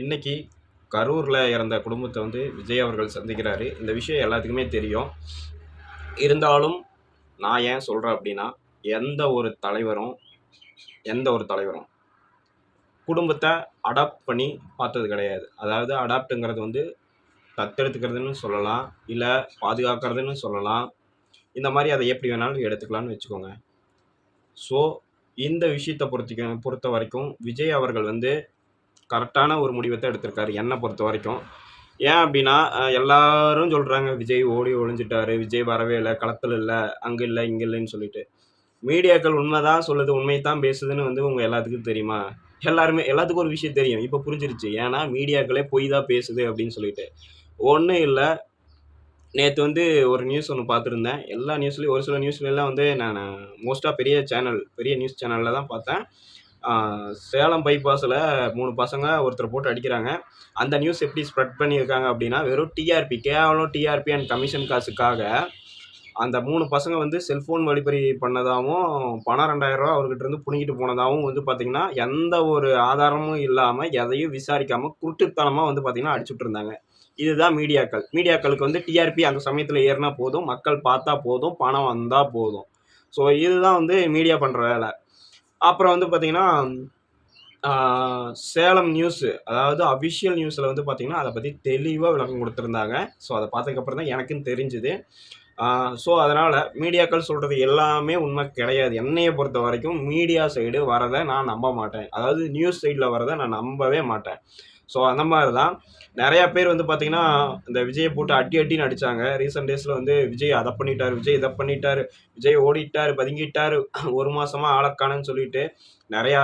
இன்னைக்கு கரூரில் இறந்த குடும்பத்தை வந்து விஜய் அவர்கள் சந்திக்கிறாரு. இந்த விஷயம் எல்லாத்துக்குமே தெரியும். இருந்தாலும் நான் ஏன் சொல்கிறேன் அப்படின்னா எந்த ஒரு தலைவரும் எந்த ஒரு தலைவரும் குடும்பத்தை அடாப்ட் பண்ணி பார்த்தது கிடையாது. அதாவது அடாப்ட்டுங்கிறது வந்து தத்தெடுத்துக்கிறதுன்னு சொல்லலாம் இல்லை பாதுகாக்கிறதுன்னு சொல்லலாம். இந்த மாதிரி அதை எப்படி வேணாலும் எடுத்துக்கலாம்னு வச்சுக்கோங்க. ஸோ இந்த விஷயத்தை பொறுத்திக்க பொறுத்த வரைக்கும் விஜய் அவர்கள் வந்து கரெக்டான ஒரு முடிவை தான் எடுத்திருக்காரு என்னை பொறுத்த வரைக்கும். ஏன் அப்படின்னா எல்லாரும் சொல்கிறாங்க விஜய் ஓடி ஒழிஞ்சிட்டாரு விஜய் வரவே இல்லை களத்தில் இல்லை அங்கே இல்லை இங்கே இல்லைன்னு சொல்லிட்டு. மீடியாக்கள் உண்மை தான் சொல்லுது உண்மை தான் பேசுதுன்னு வந்து உங்கள் எல்லாத்துக்கும் தெரியுமா? எல்லாருமே எல்லாத்துக்கும் ஒரு விஷயம் தெரியும் இப்போ புரிஞ்சிருச்சு. ஏன்னா மீடியாக்களே பொய் தான் பேசுது அப்படின்னு சொல்லிட்டு. ஒன்றும் இல்லை நேற்று வந்து ஒரு நியூஸ் ஒன்று பார்த்துருந்தேன். எல்லா நியூஸ்லேயும் ஒரு சில நியூஸ்லாம் வந்து நான் மோஸ்ட்டாக பெரிய சேனல் பெரிய நியூஸ் சேனலில் தான் பார்த்தேன். சேலம் பைபாஸில் மூணு பசங்க ஒருத்தர் போட்டு அடிக்கிறாங்க. அந்த நியூஸ் எப்படி ஸ்ப்ரெட் பண்ணியிருக்காங்க அப்படின்னா வெறும் டிஆர்பி கேவலம் டிஆர்பி அண்ட் கமிஷன் காசுக்காக அந்த மூணு பசங்க வந்து செல்ஃபோன் வழிபறி பண்ணதாகவும் பணம் ரெண்டாயிரரூவா அவர்கிட்ட இருந்து போனதாகவும் வந்து பார்த்திங்கன்னா எந்த ஒரு ஆதாரமும் இல்லாமல் எதையும் விசாரிக்காமல் குருட்டுத்தனமாக வந்து பார்த்திங்கன்னா அடிச்சுட்டு இருந்தாங்க. இதுதான் மீடியாக்கள். மீடியாக்களுக்கு வந்து டிஆர்பி அந்த சமயத்தில் ஏறினா போதும் மக்கள் பார்த்தா போதும் பணம் வந்தால் போதும். ஸோ இதுதான் வந்து மீடியா பண்ணுற வேலை. அப்புறம் வந்து பார்த்திங்கன்னா சேலம் நியூஸு அதாவது அஃபிஷியல் நியூஸில் வந்து பார்த்திங்கன்னா அதை பற்றி தெளிவாக விளக்கம் கொடுத்துருந்தாங்க. ஸோ அதை பார்த்ததுக்கப்புறம் தான் எனக்கும் தெரிஞ்சுது. ஸோ அதனால் மீடியாக்கள் சொல்கிறது எல்லாமே உண்மை கிடையாது. என்னையை பொறுத்த வரைக்கும் மீடியா சைடு வரதை நான் நம்ப மாட்டேன். அதாவது நியூஸ் சைடில் வரதை நான் நம்பவே மாட்டேன். ஸோ அந்த மாதிரி தான் நிறையா பேர் வந்து பார்த்திங்கன்னா இந்த விஜயை போட்டு அட்டி அடின்னு அடித்தாங்க ரீசெண்ட் டேஸில் வந்து விஜய் அதை பண்ணிட்டார் விஜய் இதை பண்ணிட்டார் விஜய் ஓடிட்டார் பதுங்கிட்டார் ஒரு மாதமாக ஆளக்கானன்னு சொல்லிட்டு நிறையா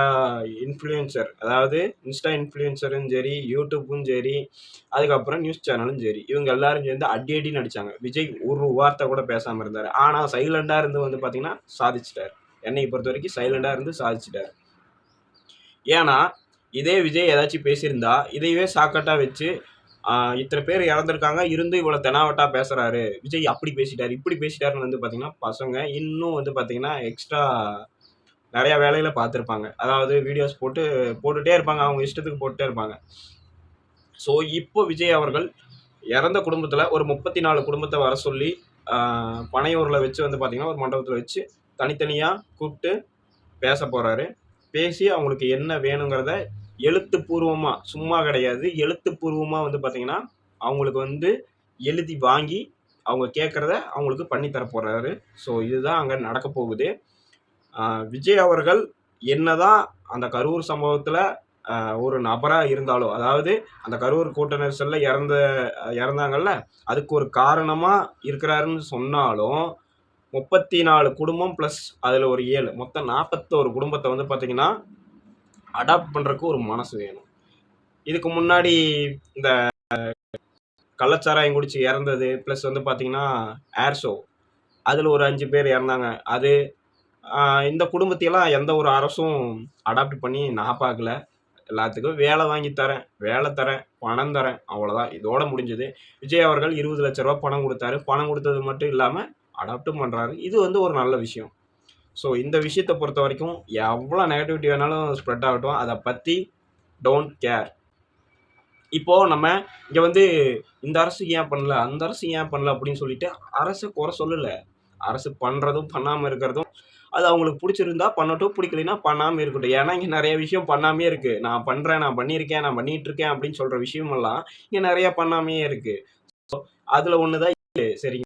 இன்ஃப்ளூயன்சர் அதாவது இன்ஸ்டா இன்ஃப்ளூயன்சரும் சரி யூடியூப்பும் சரி அதுக்கப்புறம் நியூஸ் சேனலும் சரி இவங்க எல்லாரும் சேர்ந்து அடி அடின்னு அடித்தாங்க விஜய் ஒரு வார்த்தை கூட பேசாமல் இருந்தார். ஆனால் சைலண்டாக இருந்து வந்து பார்த்தீங்கன்னா சாதிச்சிட்டார். என்னை பொறுத்த வரைக்கும் சைலண்டாக இருந்து சாதிச்சிட்டார். ஏன்னா இதே விஜய் ஏதாச்சும் பேசியிருந்தா இதையவே சாக்கட்டாக வச்சு இத்தனை பேர் இறந்துருக்காங்க இருந்து இவ்வளோ தெனாவட்டா பேசுகிறாரு விஜய் அப்படி பேசிட்டார் இப்படி பேசிட்டாருன்னு வந்து பார்த்திங்கன்னா பசங்க இன்னும் வந்து பார்த்திங்கன்னா எக்ஸ்ட்ரா நிறையா வேலையில் பார்த்துருப்பாங்க அதாவது வீடியோஸ் போட்டு போட்டுகிட்டே இருப்பாங்க அவங்க இஷ்டத்துக்கு போட்டுட்டே இருப்பாங்க. ஸோ இப்போ விஜய் அவர்கள் இறந்த குடும்பத்தில் ஒரு முப்பத்தி நாலு குடும்பத்தை வர சொல்லி பனையூரில் வச்சு வந்து பார்த்திங்கன்னா ஒரு மண்டபத்தில் வச்சு தனித்தனியாக கூப்பிட்டு பேச போகிறாரு பேசி அவங்களுக்கு என்ன வேணுங்கிறத எழுத்துப்பூர்வமாக சும்மா கிடையாது. எழுத்துப்பூர்வமாக வந்து பார்த்திங்கன்னா அவங்களுக்கு வந்து எழுதி வாங்கி அவங்க கேட்குறத அவங்களுக்கு பண்ணி தர போகிறாரு ஸோ இதுதான் அங்கே நடக்க போகுது. விஜய் அவர்கள் என்னதான் அந்த கரூர் சம்பவத்தில் ஒரு நபராக இருந்தாலும் அதாவது அந்த கரூர் கூட்ட நெரிசலில் இறந்த இறந்தாங்கல்ல அதுக்கு ஒரு காரணமாக இருக்கிறாருன்னு சொன்னாலும் முப்பத்தி நாலு குடும்பம் ப்ளஸ் அதில் ஒரு ஏழு மொத்தம் நாற்பத்தோரு குடும்பத்தை வந்து பார்த்திங்கன்னா அடாப்ட் பண்ணுறதுக்கு ஒரு மனசு வேணும். இதுக்கு முன்னாடி இந்த கள்ளச்சாராயம் குடிச்சு இறந்தது ப்ளஸ் வந்து பார்த்திங்கன்னா ஏர் ஷோ அதில் ஒரு அஞ்சு பேர் இறந்தாங்க. அது இந்த குடும்பத்தையெல்லாம் எந்த ஒரு அரசும் அடாப்ட் பண்ணி நான் பார்க்கல எல்லாத்துக்கும் வேலை வாங்கி தரேன் வேலை தரேன் பணம் தரேன் அவ்வளோதான் இதோட முடிஞ்சது. விஜய் அவர்கள் இருபது லட்ச ரூபா பணம் கொடுத்தாரு. பணம் கொடுத்தது மட்டும் இல்லாமல் அடாப்டும் பண்ணுறாரு இது வந்து ஒரு நல்ல விஷயம். ஸோ இந்த விஷயத்தை பொறுத்த வரைக்கும் எவ்வளோ நெகட்டிவிட்டி வேணாலும் ஸ்ப்ரெட் ஆகட்டும். அதை பற்றி டோன்ட் கேர் இப்போது நம்ம இங்கே வந்து இந்த அரசு ஏன் பண்ணல? அந்த அரசு ஏன் பண்ணல அப்படின்னு சொல்லிட்டு அரசு குறை சொல்லலை. அரசு பண்ணுறதும் பண்ணாமல் இருக்கிறதும் அது அவங்களுக்கு பிடிச்சிருந்தா பண்ணட்டும் பிடிக்கலைன்னா பண்ணாமல் இருக்கட்டும். ஏன்னா இங்கே நிறைய விஷயம் பண்ணாமே இருக்குது நான் பண்ணுறேன் நான் பண்ணியிருக்கேன் நான் பண்ணிகிட்டு இருக்கேன் அப்படின்னு சொல்கிற விஷயமெல்லாம் இங்கே நிறையா பண்ணாமே இருக்குது ஸோ அதில் ஒன்று தான் சரிங்க.